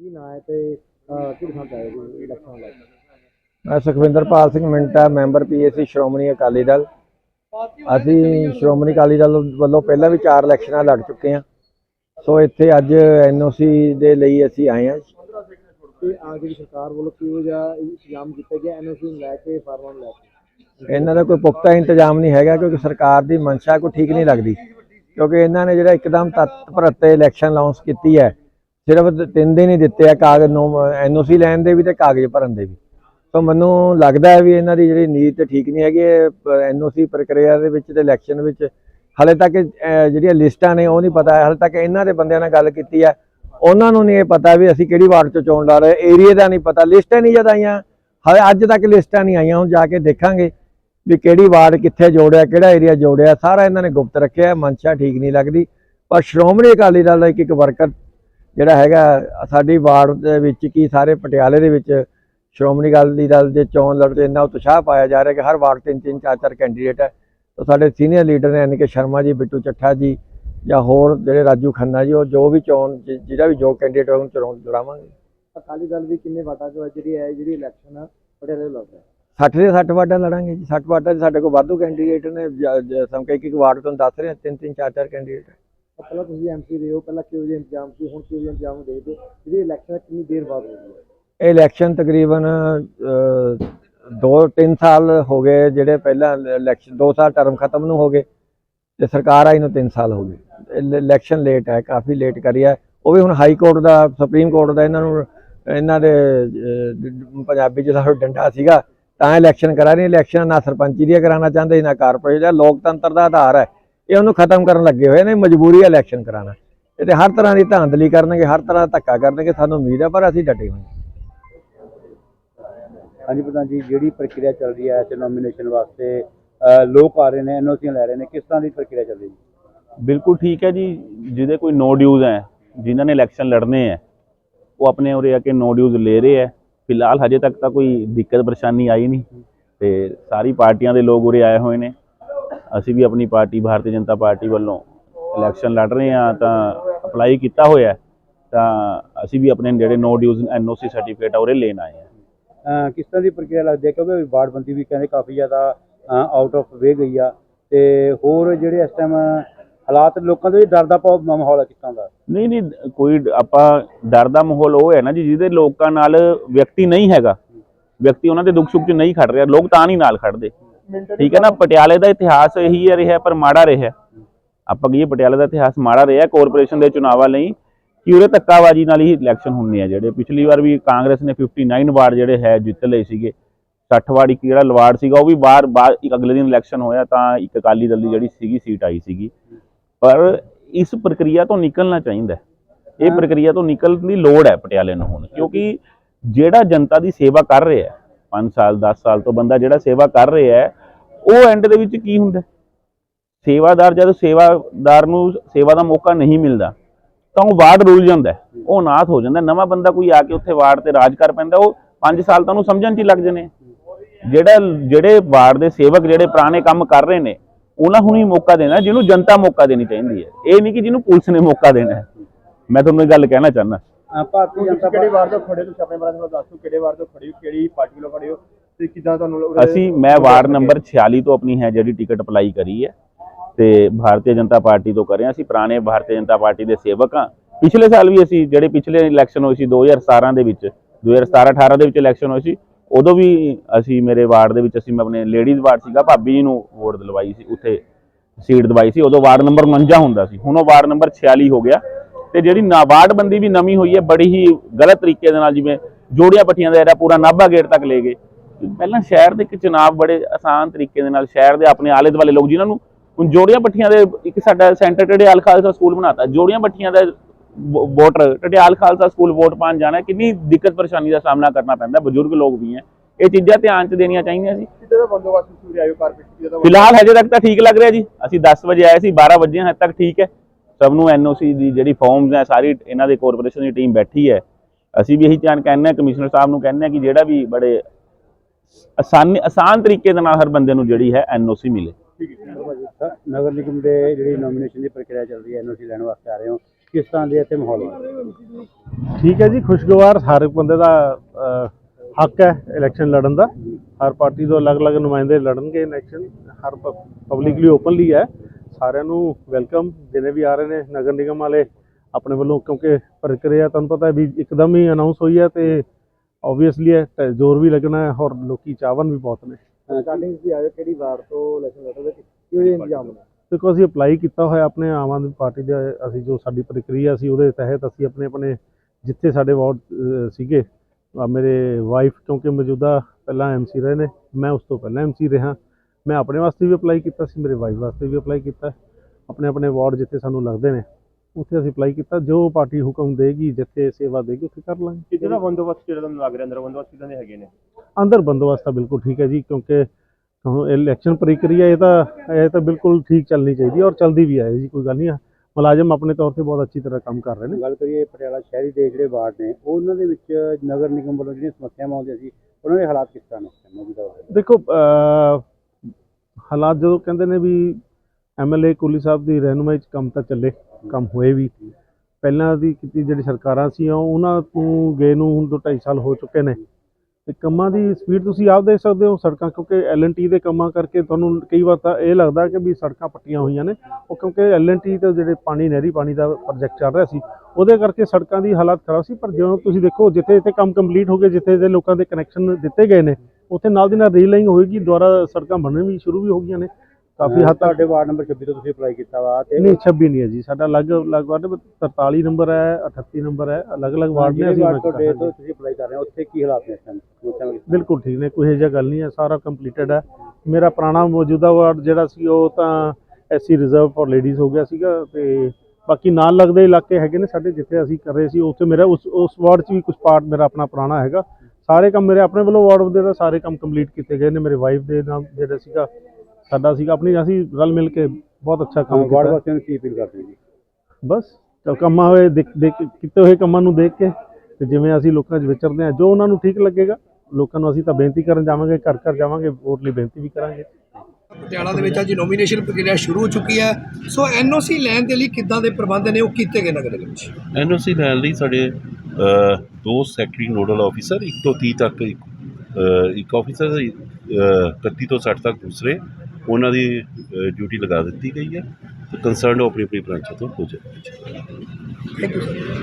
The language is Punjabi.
ਕੀ ਨਾਂ ਹੈ ਤੇ ਕਿਹੜੀ ਆਏ ਜੀ ਇਲੈਕਸ਼ਨ ਲੈ ਕੇ ਮੈਂ ਸੁਖਵਿੰਦਰਪਾਲ ਸਿੰਘ ਮਿੰਟਾ ਮੈਂਬਰ ਪੀਏਸੀ ਸ਼੍ਰੋਮਣੀ ਅਕਾਲੀ ਦਲ। ਅਸੀਂ ਸ਼੍ਰੋਮਣੀ ਅਕਾਲੀ ਦਲ ਵੱਲੋਂ ਪਹਿਲਾਂ ਵੀ ਚਾਰ ਇਲੈਕਸ਼ਨਾਂ ਲੜ ਚੁੱਕੇ ਹਾਂ। ਸੋ ਇੱਥੇ ਅੱਜ ਐਨਓਸੀ ਦੇ ਲਈ ਅਸੀਂ ਆਏ ਹਾਂ। ਤੇ ਆ ਜਿਹੜੀ ਸਰਕਾਰ ਵੱਲੋਂ ਕਿਹੋ ਜਿਹਾ ਇੰਤਜ਼ਾਮ ਕੀਤਾ ਗਿਆ ਐਨਓਸੀ ਨੂੰ ਲੈ ਕੇ ਫਾਰਮਾਂ ਨੂੰ ਲੈ ਕੇ? ਇਹਨਾਂ ਦਾ ਕੋਈ ਪੁਖਤਾ ਇੰਤਜ਼ਾਮ ਨਹੀਂ ਹੈਗਾ ਕਿਉਂਕਿ ਸਰਕਾਰ ਦੀ ਮਨਸ਼ਾ ਕੋਈ ਠੀਕ ਨਹੀਂ ਲੱਗਦੀ। ਕਿਉਂਕਿ ਇਹਨਾਂ ਨੇ ਜਿਹੜਾ ਇੱਕਦਮ ਤੱਤ ਭਰਤੇ ਇਲੈਕਸ਼ਨ ਲਾਂਚ ਕੀਤੀ ਹੈ ਸਿਰਫ ਤਿੰਨ ਦਿਨ ਹੀ ਦਿੱਤੇ ਆ ਕਾਗਜ਼, ਨੂੰ ਐਨਓਸੀ ਲੈਣ ਦੇ ਵੀ ਤੇ ਕਾਗਜ਼ ਭਰਨ ਦੇ ਵੀ। ਸੋ ਮੈਨੂੰ ਲੱਗਦਾ ਹੈ ਵੀ ਇਹਨਾਂ ਦੀ ਜਿਹੜੀ ਨੀਤ ਠੀਕ ਨਹੀਂ ਹੈਗੀ ਐਨਓਸੀ ਪ੍ਰਕਿਰਿਆ ਦੇ ਵਿੱਚ ਤੇ ਇਲੈਕਸ਼ਨ ਵਿੱਚ ਹਲੇ ਤੱਕ ਜਿਹੜੀਆਂ ਲਿਸਟਾਂ ਨੇ ਉਹ ਨਹੀਂ ਪਤਾ ਹਲੇ ਤੱਕ ਇਹਨਾਂ ਦੇ ਬੰਦਿਆਂ ਨਾਲ ਗੱਲ ਕੀਤੀ ਹੈ। ਉਹਨਾਂ ਨੂੰ ਨਹੀਂ ਇਹ ਪਤਾ ਵੀ ਅਸੀਂ ਕਿਹੜੀ ਵਾਰਡ ਚੋਂ ਚੋਣ ਲੜ ਰਹੇ ਏਰੀਆ ਦਾ ਨਹੀਂ ਪਤਾ, ਲਿਸਟਾਂ ਨਹੀਂ ਜਦ ਆਈਆਂ। ਹਲੇ ਅੱਜ ਤੱਕ ਲਿਸਟਾਂ ਨਹੀਂ ਆਈਆਂ, ਹੁਣ ਜਾ ਕੇ ਦੇਖਾਂਗੇ ਵੀ ਕਿਹੜੀ ਵਾਰਡ ਕਿੱਥੇ ਜੋੜਿਆ, ਕਿਹੜਾ ਏਰੀਆ ਜੋੜਿਆ। ਸਾਰਾ ਇਹਨਾਂ ਨੇ ਗੁਪਤ ਰੱਖਿਆ, ਮਨਸ਼ਾ ਠੀਕ ਨਹੀਂ ਲੱਗਦੀ। ਪਰ ਸ਼੍ਰੋਮਣੀ ਅਕਾਲੀ ਦਲ ਦਾ ਇੱਕ ਇੱਕ ਵਰਕਰ ਜਿਹੜਾ ਹੈਗਾ ਸਾਡੀ ਵਾਰਡ ਦੇ ਵਿੱਚ ਕੀ ਸਾਰੇ ਪਟਿਆਲੇ ਦੇ ਵਿੱਚ ਸ਼੍ਰੋਮਣੀ ਅਕਾਲੀ ਦਲ ਦੇ ਚੋਣ ਲੜਦੇ ਇੰਨਾ ਉਤਸ਼ਾਹ ਪਾਇਆ ਜਾ ਰਿਹਾ ਕਿ ਹਰ ਵਾਰਡ ਤਿੰਨ ਤਿੰਨ ਚਾਰ ਚਾਰ ਕੈਂਡੀਡੇਟ ਹੈ। ਤਾਂ ਸਾਡੇ ਸੀਨੀਅਰ ਲੀਡਰ ਨੇ ਯਾਨੀ ਕਿ ਸ਼ਰਮਾ ਜੀ ਬਿੱਟੂ ਚੱਠਾ ਜੀ ਜਾਂ ਹੋਰ ਜਿਹੜੇ ਰਾਜੂ ਖੰਨਾ ਜੀ ਉਹ ਜੋ ਵੀ ਚੋਣ ਜਿਹੜਾ ਵੀ ਜੋ ਕੈਂਡੀਡੇਟ ਹੋਣ ਚੋਣ ਲੜਾਵਾਂਗੇ। ਅਕਾਲੀ ਦਲ ਵੀ ਕਿੰਨੇ ਵਾਟਾਂ ਚੋਂ ਜਿਹੜੀ ਹੈ ਜਿਹੜੀ ਇਲੈਕਸ਼ਨ ਆ ਪਟਿਆਲੇ ਲੜ ਰਿਹਾ 60 ਦੇ 60 ਵਾਰਡਾਂ ਲੜਾਂਗੇ ਜੀ। 60 ਵਾਰਡਾਂ 'ਚ ਸਾਡੇ ਕੋਲ ਵਾਧੂ ਕੈਂਡੀਡੇਟ ਨੇ ਸਮਕੇ ਇੱਕ ਇੱਕ ਵਾਰਡ ਤੋਂ ਦੱਸ ਰਹੇ ਤਿੰਨ ਤਿੰਨ ਚਾਰ ਚਾਰ ਕੈਂਡੀਡੇਟ ਪਹਿਲਾਂ ਤੁਸੀਂ ਐਮਪੀ ਰਹੇ ਹੋ, ਪਹਿਲਾਂ ਕਿਹੋ ਜਿਹਾ ਇੰਤਜ਼ਾਮ ਸੀ, ਹੁਣ ਕਿਹੋ ਜਿਹਾ ਇੰਤਜ਼ਾਮ ਦੇਖਦੇ ਜਿਹੜੀ ਇਲੈਕਸ਼ਨ ਕਿੰਨੀ ਦੇਰ ਬਾਅਦ ਹੋ ਹੈ? ਇਹ ਇਲੈਕਸ਼ਨ ਤਕਰੀਬਨ 2-3 ਸਾਲ ਹੋ ਗਏ, ਜਿਹੜੇ ਪਹਿਲਾਂ ਇਲੈਕਸ਼ਨ 2 ਸਾਲ ਟਰਮ ਖਤਮ ਨੂੰ ਹੋ ਗਏ, ਤੇ ਸਰਕਾਰ ਆਈ ਨੂੰ 3 ਸਾਲ ਹੋ ਗਏ। ਇਲੈਕਸ਼ਨ ਲੇਟ ਹੈ, ਕਾਫੀ ਲੇਟ ਕਰੀ ਹੈ। ਉਹ ਵੀ ਹੁਣ ਹਾਈ ਕੋਰਟ ਦਾ, ਸੁਪਰੀਮ ਕੋਰਟ ਦਾ ਇਹਨਾਂ ਨੂੰ, ਇਹਨਾਂ ਦੇ ਪੰਜਾਬੀ ਚ ਦਾ ਡੰਡਾ ਸੀਗਾ, ਤਾਂ ਇਲੈਕਸ਼ਨ ਕਰਾ ਰਹੇ ਇਲੈਕਸ਼ਨ ਨਾ ਸਰਪੰਚੀ ਦੀਆਂ ਕਰਾਉਣਾ ਚਾਹੁੰਦੇ, ਨਾ ਕਾਰਪੋਰੇਟ ਦਾ ਲੋਕਤੰਤਰ ਦਾ ਆਧਾਰ ਹੈ। ਇਹ ਉਹਨੂੰ ਖਤਮ ਕਰਨ ਲੱਗੇ ਹੋਏ ਨੇ ਮਜਬੂਰੀ ਹੈ ਇਲੈਕਸ਼ਨ ਕਰਾਉਣਾ। ਇਹ ਤੇ ਹਰ ਤਰ੍ਹਾਂ ਦੀ ਧਾਂਦਲੀ ਕਰਨਗੇ ਹਰ ਤਰ੍ਹਾਂ ਦਾ ਧੱਕਾ ਕਰਨਗੇ ਸਾਨੂੰ ਉਮੀਦ ਹੈ ਪਰ ਅਸੀਂ ਡਟੇ ਹੋਏ ਹਾਂ। ਹਾਂਜੀ ਪ੍ਰਧਾਨ ਜੀ ਜਿਹੜੀ ਪ੍ਰਕਿਰਿਆ ਚੱਲ ਰਹੀ ਹੈ ਤੇ ਨੋਮੀਨੇਸ਼ਨ ਵਾਸਤੇ ਲੋਕ ਆ ਰਹੇ ਨੇ ਐਨਓਸੀਆਂ ਲੈ ਰਹੇ ਨੇ ਕਿਸ ਤਰ੍ਹਾਂ ਦੀ ਪ੍ਰਕਿਰਿਆ ਚੱਲ ਰਹੀ ਹੈ? ਬਿਲਕੁਲ ਠੀਕ ਹੈ ਜੀ ਜਿਹਦੇ ਕੋਈ ਨੋ ਡਿਊਜ਼ ਹੈ ਜਿਨ੍ਹਾਂ ਨੇ ਇਲੈਕਸ਼ਨ ਲੜਨੇ ਹੈ ਉਹ ਆਪਣੇ ਉਰੇ ਆ ਕੇ ਨੋ ਡਿਊਜ਼ ਲੈ ਰਹੇ ਹੈ। ਫਿਲਹਾਲ ਹਜੇ ਤੱਕ ਤਾਂ ਕੋਈ ਦਿੱਕਤ ਪਰੇਸ਼ਾਨੀ ਆਈ ਨਹੀਂ। ਤੇ ਸਾਰੀ ਪਾਰਟੀਆਂ ਦੇ ਲੋਕ ਉਰੇ ਆਏ ਹੋਏ ਨੇ। ਅਸੀਂ ਵੀ ਆਪਣੀ ਪਾਰਟੀ ਭਾਰਤੀ ਜਨਤਾ ਪਾਰਟੀ ਵੱਲੋਂ ਇਲੈਕਸ਼ਨ ਲੜ ਰਹੇ ਹਾਂ ਤਾਂ ਅਪਲਾਈ ਕੀਤਾ ਹੋਇਆ। ਤਾਂ ਅਸੀਂ ਵੀ ਆਪਣੇ ਜਿਹੜੇ ਨੋ ਡਿਊਜ਼ ਐਨਓਸੀ ਸਰਟੀਫਿਕੇਟ ਆ ਉਰੇ ਲੈਣ ਆਏ ਹਾਂ। ਅਹ, ਕਿਸ ਤਰ੍ਹਾਂ ਦੀ ਪ੍ਰਕਿਰਿਆ ਲੱਗਦੀ ਹੈ? ਕਿਉਂਕਿ ਵਾਰਡਬੰਦੀ ਵੀ ਕਹਿੰਦੇ ਕਾਫੀ ਜ਼ਿਆਦਾ ਆਊਟ ਆਫ ਵੇ ਗਈ ਆ। ਤੇ ਹੋਰ ਜਿਹੜੇ ਇਸ ਟਾਈਮ ਹਾਲਾਤ ਲੋਕਾਂ ਦੇ ਡਰ ਦਾ ਮਾਹੌਲ ਹੈ ਕਿਸ ਤਰ੍ਹਾਂ ਦਾ? ਨਹੀਂ ਨਹੀਂ ਕੋਈ ਆਪਾਂ ਡਰ ਦਾ ਮਾਹੌਲ ਉਹ ਹੈ ਨਾ ਜੀ ਜਿਹਦੇ ਲੋਕਾਂ ਨਾਲ ਵਿਅਕਤੀ ਨਹੀਂ ਹੈਗਾ। ਵਿਅਕਤੀ ਉਹਨਾਂ ਦੇ ਦੁੱਖ ਸੁੱਖ 'ਚ ਨਹੀਂ ਖੜ ਰਿਹਾ ਲੋਕ ਤਾਂ ਨਹੀਂ ਨਾਲ ਖੜਦੇ। ਠੀਕ ਹੈ ਨਾ ਪਟਿਆਲੇ ਦਾ ਇਤਿਹਾਸ ਇਹੀ ਹੈ ਰਿਹਾ ਪਰ ਮਾੜਾ ਰਿਹਾ। ਆਪਾਂ ਕਹੀਏ ਪਟਿਆਲੇ ਦਾ ਇਤਿਹਾਸ ਮਾੜਾ ਰਿਹਾ ਕਾਰਪੋਰੇਸ਼ਨ ਦੇ ਚੁਣਾਵਾਂ ਲਈ ਕਿ ਉਰੇ ਧੱਕਾਬਾਜੀ ਨਾਲ ਹੀ ਇਲੈਕਸ਼ਨ ਹੁੰਦੇ ਆ ਜਿਹੜੇ। ਪਿਛਲੀ ਵਾਰ ਵੀ ਕਾਂਗਰਸ ਨੇ 59 ਵਾਰਡ ਜਿਹੜੇ ਹੈ ਜਿੱਤ ਲਏ ਸੀਗੇ। 60 ਵਾਰ ਇੱਕ ਜਿਹੜਾ ਲਵਾਰਡ ਸੀਗਾ ਉਹ ਵੀ ਬਾਹਰ ਬਾਹਰ ਇੱਕ ਅਗਲੇ ਦਿਨ ਇਲੈਕਸ਼ਨ ਹੋਇਆ ਤਾਂ ਇੱਕ ਅਕਾਲੀ ਦਲ ਦੀ ਜਿਹੜੀ ਸੀਗੀ ਸੀਟ ਆਈ ਸੀਗੀ। ਪਰ ਇਸ ਪ੍ਰਕਿਰਿਆ ਤੋਂ ਨਿਕਲਣਾ ਚਾਹੀਦਾ ਹੈ। ਇਹ ਪ੍ਰਕਿਰਿਆ ਤੋਂ ਨਿਕਲਣ ਦੀ ਲੋੜ ਹੈ ਪਟਿਆਲੇ ਨੂੰ ਹੁਣ ਕਿਉਂਕਿ ਜਿਹੜਾ ਜਨਤਾ ਦੀ ਸੇਵਾ ਕਰ ਰਿਹਾ ਹੈ 5 ਸਾਲ 10 ਸਾਲ ਤੋਂ ਬੰਦਾ ਜਿਹੜਾ ਸੇਵਾ ਕਰ ਰਿਹਾ ਹੈ ਉਹ ਐਂਡ ਦੇ ਵਿੱਚ ਕੀ ਹੁੰਦਾ? ਸੇਵਾਦਾਰ ਜਦੋਂ ਸੇਵਾਦਾਰ ਨੂੰ ਸੇਵਾ ਦਾ ਮੌਕਾ ਨਹੀਂ ਮਿਲਦਾ ਤਾਂ ਉਹ ਵਾਰਡ ਰੁਲ ਜਾਂਦਾ ਉਹ ਅਨਾਥ ਹੋ ਜਾਂਦਾ। ਨਵਾਂ ਬੰਦਾ ਕੋਈ ਆ ਕੇ ਉੱਥੇ ਵਾਰਡ ਤੇ ਰਾਜ ਕਰ ਪੈਂਦਾ ਉਹ 5 ਸਾਲ ਤਾਂ ਉਹਨੂੰ ਸਮਝਣ 'ਚ ਹੀ ਲੱਗ ਜਨੇ ਜਿਹੜਾ ਜਿਹੜੇ ਵਾਰਡ ਦੇ ਸੇਵਕ ਜਿਹੜੇ ਪੁਰਾਣੇ ਕੰਮ ਕਰ ਰਹੇ ਨੇ ਉਹਨਾਂ ਨੂੰ ਹੀ ਮੌਕਾ ਦੇਣਾ ਜਿਹਨੂੰ ਜਨਤਾ ਮੌਕਾ ਦੇਣੀ ਚਾਹੀਦੀ ਹੈ। ਇਹ ਨਹੀਂ ਕਿ ਜਿਹਨੂੰ ਪੁਲਿਸ ਨੇ ਮੌਕਾ ਦੇਣਾ ਹੈ। ਮੈਂ ਤੁਹਾਨੂੰ ਇਹ ਗੱਲ ਕਹਿਣਾ ਚਾਹੁੰਦਾ। ਭਾਰਤੀ ਜਨਤਾ ਕਿਹੜੇ ਵਾਰ ਤੋਂ ਖੜੇ ਤੁਸੀਂ ਆਪਣੇ ਬਾਰੇ ਦੱਸੋ ਕਿਹੜੇ ਵਾਰ ਤੋਂ ਖੜੇ ਹੋ? ਕਿਹੜੀ ਪਾਰਟੀ ਵੱਲੋਂ ਖੜੇ ਹੋ? ਤੇ ਕਿਦਾਂ ਤੁਹਾਨੂੰ ਉਰੇ- ਅਸੀਂ ਮੈਂ ਵਾਰਡ ਨੰਬਰ 46 ਤੋਂ ਆਪਣੀ ਹੈ ਜਿਹੜੀ ਟਿਕਟ ਅਪਲਾਈ ਕਰੀ ਹੈ ਤੇ ਭਾਰਤੀ ਜਨਤਾ ਪਾਰਟੀ ਤੋਂ ਕਰ ਰਹੇ ਹਾਂ ਅਸੀਂ ਪੁਰਾਣੇ ਭਾਰਤੀ ਜਨਤਾ ਪਾਰਟੀ ਦੇ ਸੇਵਕ ਹਾਂ। ਪਿਛਲੇ ਸਾਲ ਵੀ ਅਸੀਂ ਜਿਹੜੇ ਪਿਛਲੇ ਇਲੈਕਸ਼ਨ ਹੋਈ ਸੀ 2017 ਦੇ ਵਿੱਚ 2017 18 ਦੇ ਵਿੱਚ ਇਲੈਕਸ਼ਨ ਹੋਈ ਸੀ ਉਦੋਂ ਵੀ ਅਸੀਂ ਮੇਰੇ ਵਾਰਡ ਦੇ ਵਿੱਚ ਅਸੀਂ ਮੈਂ ਆਪਣੇ ਲੇਡੀਜ਼ ਵਾਰਡ ਸੀਗਾ ਭਾਬੀ ਜੀ ਨੂੰ ਵੋਟ ਦਿਲਵਾਈ ਸੀ ਉੱਥੇ ਸੀਟ ਦਵਾਈ ਸੀ ਉਦੋਂ ਵਾਰਡ ਨੰਬਰ 49 ਹੁੰਦਾ ਸੀ। ਹੁਣ ਉਹ ਵਾਰਡ ਨੰਬਰ 46 ਹੋ ਗਿਆ ਤੇ ਜਿਹੜੀ ਨਾ ਵਾਰਡ ਬੰਦੀ ਵੀ ਨਵੀਂ ਹੋਈ ਹੈ ਬੜੀ ਹੀ ਗਲਤ ਤਰੀਕੇ ਦੇ ਨਾਲ ਜਿਵੇਂ ਜੋੜੀਆਂ ਪੱਟੀਆਂ ਦਾ ਜਿਹੜਾ ਪੂਰਾ ਨਾਭਾ ਗੇਟ ਤੱਕ ਲੈ ਗਏ। ਪਹਿਲਾਂ ਸ਼ਹਿਰ ਦੇ ਇੱਕ ਚੁਣਾਵ ਬੜੇ ਆਸਾਨ ਤਰੀਕੇ ਦੇ ਨਾਲ ਸ਼ਹਿਰ ਦੇ ਆਪਣੇ ਆਲੇ ਦੁਆਲੇ ਲੋਕ ਜਿਨ੍ਹਾਂ ਨੂੰ ਹੁਣ ਜੋੜੀਆਂ ਪੱਟੀਆਂ ਦੇ ਇੱਕ ਸਾਡਾ ਸੈਂਟਰ ਟੜਿਆਲ ਖਾਲਸਾ ਸਕੂਲ ਬਣਾਤਾ ਜੋੜੀਆਂ ਪੱਟੀਆਂ ਦਾ voter Tarial Khalsa school vote ਪਾਉਣ ਜਾਣਾ ਕਿੰਨੀ ਦਿੱਕਤ ਪਰੇਸ਼ਾਨੀ ਦਾ ਸਾਹਮਣਾ ਕਰਨਾ ਪੈਂਦਾ ਬਜ਼ੁਰਗ ਲੋਕ ਵੀ ਹੈ। ਇਹ ਚੀਜ਼ਾਂ ਧਿਆਨ 'ਚ ਦੇਣੀਆਂ ਚਾਹੀਦੀਆਂ ਸੀ। ਫਿਲਹਾਲ ਹਜੇ ਤੱਕ ਤਾਂ ਠੀਕ ਲੱਗ ਰਿਹਾ ਜੀ। ਅਸੀਂ 10 ਵਜੇ ਆਏ ਸੀ 12 ਵਜੇ ਹਜੇ ਤੱਕ ਠੀਕ ਹੈ। ਸਭ ਨੂੰ ਐਨਓਸੀ ਦੀ ਜਿਹੜੀ ਫਾਰਮਸ ਹੈ ਸਾਰੀ ਇਹਨਾਂ ਦੇ ਕਾਰਪੋਰੇਸ਼ਨ ਦੀ ਟੀਮ ਬੈਠੀ ਹੈ। ਅਸੀਂ ਵੀ ਇਹੀ ਕਹਿੰਦੇ ਹਾਂ ਕਮਿਸ਼ਨਰ ਸਾਹਿਬ ਨੂੰ ਕਹਿੰਦੇ ਹਾਂ ਕਿ ਜਿਹੜਾ ਵੀ ਬੜੇ ਆਸਾਨ ਆਸਾਨ ਤਰੀਕੇ ਦੇ ਨਾਲ ਹਰ ਬੰਦੇ ਨੂੰ ਜਿਹੜੀ ਹੈ ਐਨਓਸੀ ਮਿਲੇ। ਨਗਰ ਨਿਗਮ ਦੇ ਜਿਹੜੀ ਨੋਮੀਨੇਸ਼ਨ ਦੀ ਪ੍ਰਕਿਰਿਆ ਚੱਲ ਰਹੀ ਹੈ ਐਨਓਸੀ ਲੈਣ ਵਾਸਤੇ ਆ ਰਹੇ ਹੋ। ਕਿਸ ਤਰ੍ਹਾਂ ਦੇ ਇੱਥੇ ਮਾਹੌਲ ਹੈ ਠੀਕ ਹੈ ਜੀ ਖੁਸ਼ਗਵਾਰ। ਹਰ ਇੱਕ ਬੰਦੇ ਦਾ ਹੱਕ ਹੈ ਇਲੈਕਸ਼ਨ ਲੜਨ ਦਾ। ਹਰ ਪਾਰਟੀ ਤੋਂ ਅਲੱਗ-ਅਲੱਗ ਨੁਮਾਇੰਦੇ ਲੜਨਗੇ ਇਲੈਕਸ਼ਨ ਹਰ ਪਬਲਿਕਲੀ ਓਪਨਲੀ ਹੈ। ਸਾਰਿਆਂ ਨੂੰ ਵੈਲਕਮ ਜਿਹਨੇ ਵੀ ਆ ਰਹੇ ਨੇ ਨਗਰ ਨਿਗਮ ਵਾਲੇ ਆਪਣੇ ਵੱਲੋਂ ਕਿਉਂਕਿ ਪ੍ਰਕਿਰਿਆ ਤੁਹਾਨੂੰ ਪਤਾ ਹੈ ਵੀ ਇੱਕਦਮ ਹੀ ਅਨਾਉਂਸ ਹੋਈ ਹੈ ਤੇ ਆਬਵੀਅਸਲੀ ਹੈ ਤੇ ਜ਼ੋਰ ਵੀ ਲੱਗਣਾ ਹੈ ਔਰ ਲੋਕੀ ਚਾਹਵਨ ਵੀ ਬਹੁਤ ਨੇ। ਸਟਾਰਟਿੰਗ ਸੀ ਆਇਓ ਕਿਹੜੀ ਵਾਰ ਤੋਂ ਇਲੈਕਸ਼ਨ ਲੜਨ ਦੇ ਕਿਹੜੇ ਇੰਤਜ਼ਾਮ ਨੇ ਦੇਖੋ ਅਸੀਂ ਅਪਲਾਈ ਕੀਤਾ ਹੋਇਆ ਆਪਣੇ ਆਮ ਆਦਮੀ ਪਾਰਟੀ ਦੇ ਅਸੀਂ ਜੋ ਸਾਡੀ ਪ੍ਰਕਿਰਿਆ ਸੀ ਉਹਦੇ ਤਹਿਤ ਅਸੀਂ ਆਪਣੇ ਆਪਣੇ ਜਿੱਥੇ ਸਾਡੇ ਵਾਰਡ ਸੀਗੇ ਮੇਰੇ ਵਾਈਫ ਕਿਉਂਕਿ ਮੌਜੂਦਾ ਪਹਿਲਾਂ ਐਮਸੀ ਰਹੇ ਨੇ ਮੈਂ ਉਸ ਤੋਂ ਪਹਿਲਾਂ ਐਮਸੀ ਰਿਹਾ। ਮੈਂ ਆਪਣੇ ਵਾਸਤੇ ਵੀ ਅਪਲਾਈ ਕੀਤਾ ਸੀ ਮੇਰੇ ਵਾਈਫ ਵਾਸਤੇ ਵੀ ਅਪਲਾਈ ਕੀਤਾ। ਆਪਣੇ ਆਪਣੇ ਵਾਰਡ ਜਿੱਥੇ ਸਾਨੂੰ ਲੱਗਦੇ ਨੇ। ਉੱਥੇ ਅਸੀਂ ਅਪਲਾਈ ਕੀਤਾ ਜੋ ਪਾਰਟੀ ਹੁਕਮ ਦੇਗੀ ਜਿੱਥੇ ਸੇਵਾ ਦੇਗੀ ਉੱਥੇ ਕਰ ਲਾਂਗੇ। ਕਿਤੇ ਦਾ ਬੰਦੋਬਸਤ ਜਿਹੜਾ ਤੁਹਾਨੂੰ ਲੱਗ ਰਿਹਾ ਅੰਦਰ ਬੰਦੋਬਸਤ ਕਿਦਾਂ ਦੇ ਹੈਗੇ ਨੇ? ਅੰਦਰ ਬੰਦੋਬਸਤ ਤਾਂ ਬਿਲਕੁਲ ਠੀਕ ਹੈ ਜੀ ਕਿਉਂਕਿ ਹੁਣ ਇਲੈਕਸ਼ਨ ਪ੍ਰਕਿਰਿਆ ਇਹ ਤਾਂ ਇਹ ਤਾਂ ਬਿਲਕੁਲ ਠੀਕ ਚੱਲਣੀ ਚਾਹੀਦੀ ਹੈ ਔਰ ਚੱਲਦੀ ਵੀ ਹੈ ਜੀ ਕੋਈ ਗੱਲ ਨਹੀਂ ਮੁਲਾਜ਼ਮ ਆਪਣੇ ਤੌਰ ਤੇ ਬਹੁਤ ਅੱਛੀ ਤਰ੍ਹਾਂ ਕੰਮ ਕਰ ਰਹੇ ਨੇ। ਗੱਲ ਕਰੀਏ ਪਟਿਆਲਾ ਸ਼ਹਿਰੀ ਦੇ ਜਿਹੜੇ ਵਾਰਡ ਨੇ ਉਹਨਾਂ ਦੇ ਵਿੱਚ ਨਗਰ ਨਿਗਮ ਵੱਲੋਂ ਜਿਹੜੀਆਂ ਸਮੱਸਿਆਵਾਂ ਆਉਂਦੀਆਂ ਸੀ ਉਹਨਾਂ ਦੇ ਹਾਲਾਤ ਕਿਸ ਤਰ੍ਹਾਂ ਨੇ? ਮੌਜੂਦਾ? ਦੇਖੋ ਹਾਲਾਤ ਜਦੋਂ ਕਹਿੰਦੇ ਨੇ ਵੀ ਐਮਐਲਏ ਕੋਲੀ ਸਾਹਿਬ ਦੀ ਰਹਿਨੁਮਾਈ ਚ ਕੰਮ ਤਾਂ ਚੱਲੇ, ਕੰਮ ਹੋਏ ਵੀ। ਪਹਿਲਾਂ ਦੀ ਕੀਤੀ ਜਿਹੜੀ ਸਰਕਾਰਾਂ ਸੀ ਉਹਨਾਂ ਤੋਂ ਗਏ ਨੂੰ ਹੁਣ ਤੋਂ 2.5 ਸਾਲ ਹੋ ਚੁੱਕੇ ਨੇ। ਤੇ ਕੰਮਾਂ ਦੀ ਸਪੀਡ ਤੁਸੀਂ ਆਪ ਦੇਖ ਸਕਦੇ ਹੋ ਸੜਕਾਂ, ਕਿਉਂਕਿ ਐਲਐਨਟੀ ਦੇ ਕੰਮਾਂ ਕਰਕੇ ਤੁਹਾਨੂੰ ਕਈ ਵਾਰ ਤਾਂ ਇਹ ਲੱਗਦਾ ਕਿ ਵੀ ਸੜਕਾਂ ਪੱਟੀਆਂ ਹੋਈਆਂ ਨੇ। ਉਹ ਕਿਉਂਕਿ ਐਲਐਨਟੀ ਤੇ ਜਿਹੜੇ ਪਾਣੀ, ਨਹਿਰੀ ਪਾਣੀ ਦਾ ਪ੍ਰੋਜੈਕਟ ਚੱਲ ਰਿਹਾ ਸੀ, ਉਹਦੇ ਕਰਕੇ ਸੜਕਾਂ ਦੀ ਹਾਲਤ ਖਰਾਬ ਸੀ। ਪਰ ਜਦੋਂ ਤੁਸੀਂ ਦੇਖੋ, ਜਿੱਥੇ ਜਿੱਥੇ ਕੰਮ ਕੰਪਲੀਟ ਹੋ ਗਏ, ਜਿੱਥੇ ਦੇ ਲੋਕਾਂ ਦੇ ਕਨੈਕਸ਼ਨ ਦਿੱਤੇ ਗਏ ਨੇ, ਉੱਥੇ ਨਾਲ ਦੀ ਨਾਲ ਰੀਲਾਈਨਿੰਗ ਹੋਏਗੀ, ਦੁਆਰਾ ਸੜਕਾਂ ਬਣਨ ਵੀ ਸ਼ੁਰੂ ਵੀ ਹੋ ਗਈਆਂ ਨੇ। ਕਾਫੀ ਹੱਦ ਤੱਕ ਤੁਹਾਡੇ ਵਾਰਡ ਨੰਬਰ 26 ਤੋਂ ਤੁਸੀਂ ਅਪਲਾਈ ਕੀਤਾ ਵਾ ਤੇ ਨਹੀਂ 26 ਨਹੀਂ ਹੈ ਜੀ ਸਾਡਾ ਅਲੱਗ ਅਲੱਗ ਵਾਰਡ 43 ਨੰਬਰ ਹੈ 38 ਨੰਬਰ ਹੈ ਅਲੱਗ-ਅਲੱਗ ਵਾਰਡ ਨੇ ਅਸੀਂ ਵਾਰਡ ਹਾਂਜੀ। ਤੋਂ ਤੁਸੀਂ ਅਪਲਾਈ ਕਰ ਰਹੇ ਹੋ ਉੱਥੇ ਕੀ ਹਾਲਾਤ ਨੇ ਕਿਸ ਬਿਲਕੁਲ ਠੀਕ ਨੇ ਕੋਈ ਜਿਹਾ ਗੱਲ ਨਹੀਂ ਹੈ ਸਾਰਾ ਕੰਪਲੀਟਡ ਹੈ। ਮੇਰਾ ਪੁਰਾਣਾ ਮੌਜੂਦਾ ਵਾਰਡ ਜਿਹੜਾ ਸੀ ਉਹ ਤਾਂ ਐਸਸੀ ਰਿਜ਼ਰਵ ਫॉर ਲੇਡੀਜ਼ ਹੋ ਗਿਆ ਸੀਗਾ ਤੇ ਬਾਕੀ ਨਾਲ ਲੱਗਦੇ ਇਲਾਕੇ ਹੈਗੇ ਨੇ ਸਾਡੇ ਜਿੱਥੇ ਅਸੀਂ ਕਰ ਰਹੇ ਸੀ ਉੱਥੇ ਮੇਰਾ ਉਸ ਉਸ ਵਾਰਡ 'ਚ ਵੀ ਕੁਝ ਪਾਰਟ ਮੇਰਾ ਆਪਣਾ ਪੁਰਾਣਾ ਹੈਗਾ। ਸਾਰੇ ਕੰਮ ਮੇਰੇ ਆਪਣੇ ਵੱਲੋਂ ਵਾਰਡ ਦੇ ਤਾਂ ਸਾਰੇ ਕੰਮ ਕੰਪਲੀਟ ਕੀਤੇ ਗਏ ਨੇ ਮੇਰੇ ਵਾਈਫ ਦੇ ਨਾਲ ਜਿਹੜਾ ਸੀਗਾ ਸਾਡਾ ਸੀਗਾ ਆਪਣੀ ਅਸੀਂ ਰਲ ਮਿਲ ਕੇ ਬਹੁਤ ਅੱਛਾ ਕੰਮ ਵਾਰਡ ਕੀਤਾ। ਵਾਸੀਆਂ ਨੂੰ ਕੀ ਅਪੀਲ ਕਰਦੇ ਹੋ ਜੀ? ਬਸ ਤਾਂ ਕੰਮਾਂ ਹੋਏ ਦੇਖ ਦੇਖ ਕੀਤੇ ਹੋਏ ਕੰਮਾਂ ਨੂੰ ਦੇਖ ਕੇ ਤੇ ਜਿਵੇਂ ਅਸੀਂ ਲੋਕਾਂ 'ਚ ਵਿਚਰਦੇ ਹਾਂ ਜੋ ਉਹਨਾਂ ਨੂੰ ਠੀਕ ਲੱਗੇਗਾ ਲੋਕਾਂ ਨੂੰ ਅਸੀਂ ਤਾਂ ਬੇਨਤੀ ਕਰਨ ਜਾਵਾਂਗੇ ਘਰ ਘਰ ਜਾਵਾਂਗੇ ਵੋਟ ਲਈ ਬੇਨਤੀ ਵੀ ਕਰਾਂਗੇ। ਪਟਿਆਲਾ ਦੇ ਵਿੱਚ ਅੱਜ ਨੋਮੀਨੇਸ਼ਨ ਪ੍ਰਕਿਰਿਆ ਸ਼ੁਰੂ ਹੋ ਚੁੱਕੀ ਹੈ। ਸੋ ਐਨਓਸੀ ਲੈਣ ਦੇ ਲਈ ਕਿੱਦਾਂ ਦੇ ਪ੍ਰਬੰਧ ਨੇ ਉਹ ਕੀਤੇ ਗਏ ਨਗਰ ਨਿਗਮ ਵਿੱਚ? ਐਨਓਸੀ ਲੈਣ ਲਈ ਸਾਡੇ ਦੋ ਸੈਕਟਰੀ ਨੋਡਲ ਆਫੀਸਰ ਇੱਕ ਤੋਂ 30 ਤੱਕ ਇੱਕ ਆਫੀਸਰ 31 ਤੋਂ 60 ਤੱਕ ਦੂਸਰੇ ਉਹਨਾਂ ਦੀ ਡਿਊਟੀ ਲਗਾ ਦਿੱਤੀ ਗਈ ਹੈ ਕੰਸਰਨ ਆਪਣੀ ਆਪਣੀ ਬ੍ਰਾਂਚ ਤੋਂ ਹੋ ਜਾਏ ਥੈਂਕ ਯੂ ਸਰ